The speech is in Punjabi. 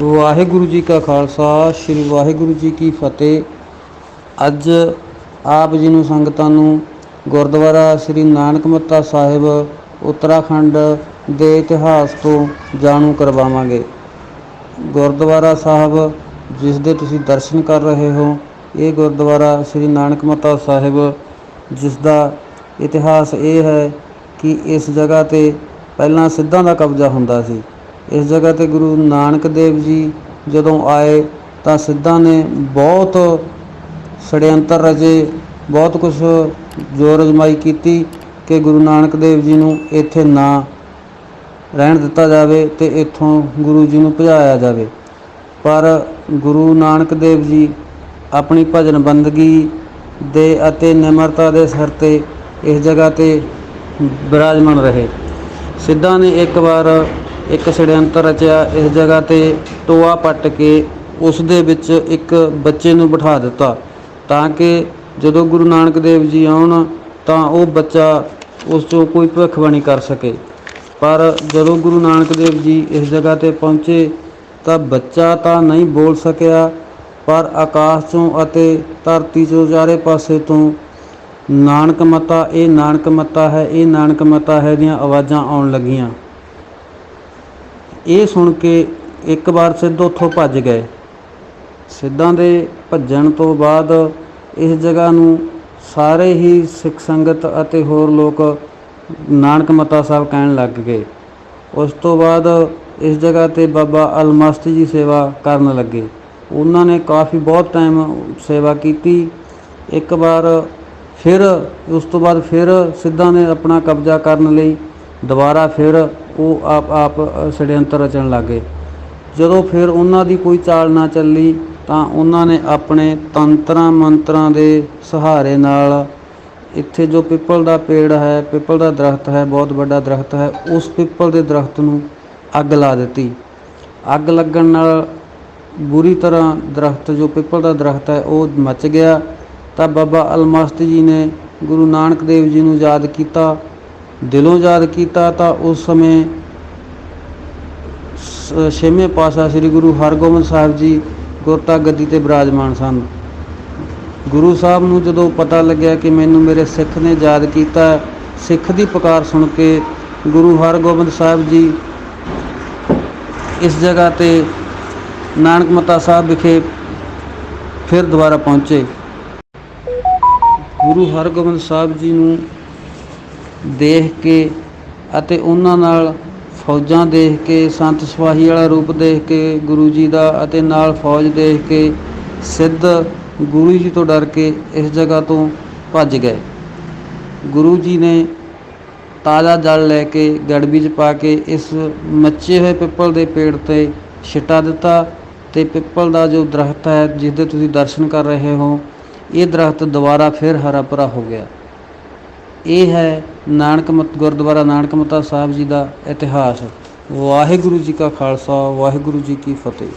ਵਾਹਿਗੁਰੂ ਜੀ ਕਾ ਖਾਲਸਾ, ਸ੍ਰੀ ਵਾਹਿਗੁਰੂ ਜੀ ਕੀ ਫਤਿਹ। ਅੱਜ ਆਪ ਜੀ ਨੂੰ ਸੰਗਤਾਂ ਨੂੰ ਗੁਰਦੁਆਰਾ ਸ੍ਰੀ ਨਾਨਕ ਮੱਤਾ ਸਾਹਿਬ, ਉੱਤਰਾਖੰਡ ਦੇ ਇਤਿਹਾਸ ਤੋਂ ਜਾਣੂ ਕਰਵਾਵਾਂਗੇ। ਗੁਰਦੁਆਰਾ ਸਾਹਿਬ, ਜਿਸ ਦੇ ਤੁਸੀਂ ਦਰਸ਼ਨ ਕਰ ਰਹੇ ਹੋ, ਇਹ ਗੁਰਦੁਆਰਾ ਸ੍ਰੀ ਨਾਨਕ ਮੱਤਾ ਸਾਹਿਬ, ਜਿਸ ਦਾ ਇਤਿਹਾਸ ਇਹ ਹੈ ਕਿ ਇਸ ਜਗ੍ਹਾ ਤੇ ਪਹਿਲਾਂ ਸਿੱਧਾਂ ਦਾ ਕਬਜ਼ਾ ਹੁੰਦਾ ਸੀ। ਇਸ ਜਗ੍ਹਾ ਤੇ ਗੁਰੂ ਨਾਨਕ ਦੇਵ ਜੀ ਜਦੋਂ ਆਏ ਤਾਂ ਸਿੱਧਾਂ ਨੇ ਬਹੁਤ ષਡਯੰਤਰ ਰਚੇ, ਬਹੁਤ ਕੁਝ ਜ਼ੋਰ ਅਜ਼ਮਾਈ ਕੀਤੀ ਕਿ ਗੁਰੂ ਨਾਨਕ ਦੇਵ ਜੀ ਨੂੰ ਇੱਥੇ ਨਾ ਰਹਿਣ ਦਿੱਤਾ ਜਾਵੇ ਤੇ ਇੱਥੋਂ ਗੁਰੂ ਜੀ ਨੂੰ ਭਜਾਇਆ ਜਾਵੇ। ਪਰ ਗੁਰੂ ਨਾਨਕ ਦੇਵ ਜੀ ਆਪਣੀ ਭਜਨ ਬੰਦਗੀ ਦੇ ਅਤੇ ਨਿਮਰਤਾ ਦੇ ਸਿਰ ਤੇ ਇਸ ਜਗ੍ਹਾ ਤੇ ਬਿਰਾਜਮਾਨ ਰਹੇ। ਸਿੱਧਾਂ ਨੇ ਇੱਕ ਵਾਰ ਇੱਕ ષਡਯੰਤਰ ਰਚਿਆ ਇਸ ਜਗ੍ਹਾ ਤੇ ਟੋਆ ਪੱਟ ਕੇ ਉਸ ਦੇ ਵਿੱਚ ਇੱਕ ਬੱਚੇ ਨੂੰ ਬਿਠਾ ਦਿੱਤਾ। ਤਾਂ ਕਿ ਜਦੋਂ ਗੁਰੂ ਨਾਨਕ ਦੇਵ ਜੀ ਆਉਣ, ਤਾਂ ਉਹ ਬੱਚਾ ਉਸ ਤੋਂ ਕੋਈ ਭਵਿੱਖਬਾਣੀ ਕਰ ਸਕੇ। ਪਰ ਜਦੋਂ ਗੁਰੂ ਨਾਨਕ ਦੇਵ ਜੀ ਇਸ ਜਗ੍ਹਾ ਤੇ ਪਹੁੰਚੇ, ਤਾਂ ਬੱਚਾ ਤਾਂ ਨਹੀਂ ਬੋਲ ਸਕਿਆ, ਪਰ ਆਕਾਸ਼ ਤੋਂ ਅਤੇ ਧਰਤੀ ਤੋਂ ਚਾਰੇ ਪਾਸੇ ਤੋਂ ਨਾਨਕ ਮਤਾ, ਇਹ ਨਾਨਕ ਮਤਾ ਹੈ, ਇਹ ਨਾਨਕ ਮਤਾ ਹੈ ਦੀਆਂ ਆਵਾਜ਼ਾਂ ਆਉਣ ਲੱਗੀਆਂ। ਇਹ ਸੁਣ ਕੇ ਇੱਕ ਵਾਰ ਸਿੱਧ ਉੱਥੋਂ ਭੱਜ ਗਏ। ਸਿੱਧਾਂ ਦੇ ਭੱਜਣ ਤੋਂ ਬਾਅਦ ਇਸ ਜਗ੍ਹਾ ਨੂੰ ਸਾਰੇ ਹੀ ਸਿੱਖ ਸੰਗਤ ਅਤੇ ਹੋਰ ਲੋਕ ਨਾਨਕ ਮਤਾ ਸਾਹਿਬ ਕਹਿਣ ਲੱਗ ਗਏ। ਉਸ ਤੋਂ ਬਾਅਦ ਇਸ ਜਗ੍ਹਾ ਤੇ ਬਾਬਾ ਅਲਮਸਤ ਜੀ ਸੇਵਾ ਕਰਨ ਲੱਗੇ। ਉਹਨਾਂ ਨੇ ਕਾਫੀ ਬਹੁਤ ਟਾਈਮ ਸੇਵਾ ਕੀਤੀ। ਇੱਕ ਵਾਰ ਫਿਰ, ਉਸ ਤੋਂ ਬਾਅਦ ਫਿਰ ਸਿੱਧਾਂ ਨੇ ਆਪਣਾ ਕਬਜ਼ਾ ਕਰਨ ਲਈ ਦੁਬਾਰਾ ਫਿਰ ਉਹ ਆਪ ਆਪ ષਡਯੰਤਰ ਰਚਣ ਲੱਗੇ ਜਦੋਂ ਫਿਰ ਉਹਨਾਂ ਦੀ ਕੋਈ ਚਾਲ ਨਾ ਚੱਲੀ, ਤਾਂ ਉਹਨਾਂ ਨੇ ਆਪਣੇ ਤੰਤਰਾਂ ਮੰਤਰਾਂ ਦੇ ਸਹਾਰੇ ਨਾਲ ਇੱਥੇ ਜੋ ਪਿੱਪਲ ਦਾ ਪੇੜ ਹੈ, ਪਿੱਪਲ ਦਾ ਦਰਖਤ ਹੈ, ਬਹੁਤ ਵੱਡਾ ਦਰਖਤ ਹੈ, ਉਸ ਪਿੱਪਲ ਦੇ ਦਰਖਤ ਨੂੰ ਅੱਗ ਲਾ ਦਿੱਤੀ। ਅੱਗ ਲੱਗਣ ਨਾਲ ਬੁਰੀ ਤਰ੍ਹਾਂ ਦਰਖਤ, ਜੋ ਪਿੱਪਲ ਦਾ ਦਰਖਤ ਹੈ, ਉਹ ਮੱਚ ਗਿਆ। ਤਾਂ ਬਾਬਾ ਅਲਮਸਤ ਜੀ ਨੇ ਗੁਰੂ ਨਾਨਕ ਦੇਵ ਜੀ ਨੂੰ ਯਾਦ ਕੀਤਾ। ਦਿਲੋਂ ਯਾਦ ਕੀਤਾ ਤਾਂ ਉਸ ਸਮੇਂ ਛੇਵੇਂ ਪਾਤਸ਼ਾਹ ਸ੍ਰੀ ਗੁਰੂ ਹਰਗੋਬਿੰਦ ਸਾਹਿਬ ਜੀ ਗੁਰਤਾ ਗੱਦੀ ਤੇ ਬਿਰਾਜਮਾਨ ਸਨ। ਗੁਰੂ ਸਾਹਿਬ ਨੂੰ ਜਦੋਂ ਪਤਾ ਲੱਗਿਆ ਕਿ ਮੈਨੂੰ ਮੇਰੇ ਸਿੱਖ ਨੇ ਯਾਦ ਕੀਤਾ, ਸਿੱਖ ਦੀ ਪੁਕਾਰ ਸੁਣ ਕੇ ਗੁਰੂ ਹਰਗੋਬਿੰਦ ਸਾਹਿਬ ਜੀ ਇਸ ਜਗ੍ਹਾ ਤੇ ਨਾਨਕ ਮਤਾ ਸਾਹਿਬ ਵਿਖੇ ਫਿਰ ਦੁਬਾਰਾ ਪਹੁੰਚੇ। ਗੁਰੂ ਹਰਗੋਬਿੰਦ ਸਾਹਿਬ ਜੀ ਨੂੰ ਦੇਖ ਕੇ ਅਤੇ ਉਹਨਾਂ ਨਾਲ ਫੌਜਾਂ ਦੇਖ ਕੇ, ਸੰਤ ਸਿਪਾਹੀ ਵਾਲਾ ਰੂਪ ਦੇਖ ਕੇ, ਗੁਰੂ ਜੀ ਦਾ ਅਤੇ ਨਾਲ ਫੌਜ ਦੇਖ ਕੇ ਸਿੱਧ ਗੁਰੂ ਜੀ ਤੋਂ ਡਰ ਕੇ ਇਸ ਜਗ੍ਹਾ ਤੋਂ ਭੱਜ ਗਏ। ਗੁਰੂ ਜੀ ਨੇ ਤਾਜ਼ਾ ਜਲ ਲੈ ਕੇ ਗੜਬੀ 'ਚ ਪਾ ਕੇ ਇਸ ਮੱਚੇ ਹੋਏ ਪਿੱਪਲ ਦੇ ਪੇੜ ਤੇ ਛਿੱਟਾ ਦਿੱਤਾ ਤੇ ਪਿੱਪਲ ਦਾ ਜੋ ਦਰਖਤ ਹੈ ਜਿਸ ਦੇ ਤੁਸੀਂ ਦਰਸ਼ਨ ਕਰ ਰਹੇ ਹੋ, ਇਹ ਦਰਖਤ ਦੁਬਾਰਾ ਫਿਰ ਹਰਾ ਭਰਾ ਹੋ ਗਿਆ। ਇਹ ਹੈ ਨਾਨਕ ਮਤ, ਗੁਰਦੁਆਰਾ ਨਾਨਕ ਮੱਤਾ ਸਾਹਿਬ ਜੀ ਦਾ ਇਤਿਹਾਸ। ਵਾਹਿਗੁਰੂ ਜੀ ਕਾ ਖਾਲਸਾ, ਵਾਹਿਗੁਰੂ ਜੀ ਕੀ ਫਤਿਹ।